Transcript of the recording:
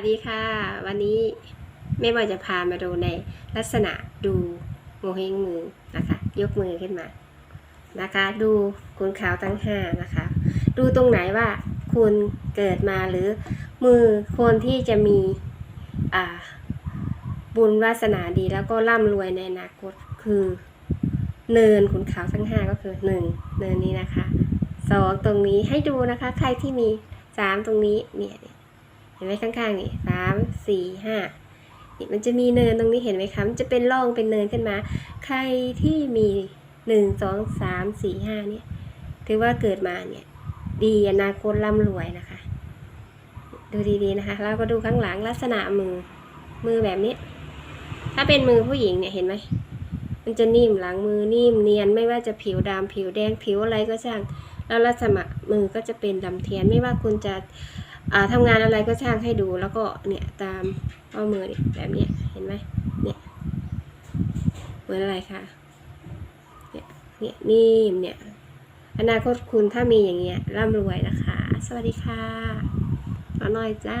สดีค่ะ วันนี้แม่บอยจะพามาดูในลักษณะดูโงเฮงมือนะคะ ยกมือขึ้นมานะคะ ดูคุณขาวทั้งห้านะคะ ดูตรงไหนว่าคุณเกิดมาหรือมือคนที่จะมีบุญวาสนาดีแล้วก็ร่ำรวยในอนาคตคือเนินขุนขาวทั้งห้าก็คือหนึ่งเนินนี้นะคะสองตรงนี้ให้ดูนะคะ ใครที่มีสามตรงนี้เนี่ย ห็นไหมข้างๆนี่สามสี่ห้านี่มันจะมีเนินตรงนี้เห็นไหมคะมันจะเป็นร่องเป็นเนินขึ้นมา ใครที่มีหนึ่งสองสามสี่ห้าเนี่ยถือว่าเกิดมาเนี่ย ดีอนาคตร่ำรวยนะคะ ดูดีๆนะคะแล้วก็ดูข้างหลังลักษณะมือมือแบบนี้ ถ้าเป็นมือผู้หญิงเนี่ยเห็นไหมมันจะนิ่มหลังมือนิ่มเนียนไม่ว่าจะผิวดำผิวแดงผิวอะไรก็ช่างแล้วลักษณะมือก็จะเป็นดำเทียนไม่ว่าคุณจะ ทำงานอะไรก็ช่างให้ดูแล้วก็เนี่ยตามข้อมือเนี่ยแบบเนี้ยเห็นไหมเนี่ยเหมือนอะไรคะเนี่ยเนี่ยนิ่มเนี่ยอนาคตคุณถ้ามีอย่างเงี้ยร่ำรวยนะคะ สวัสดีค่ะขอหน่อยจ้า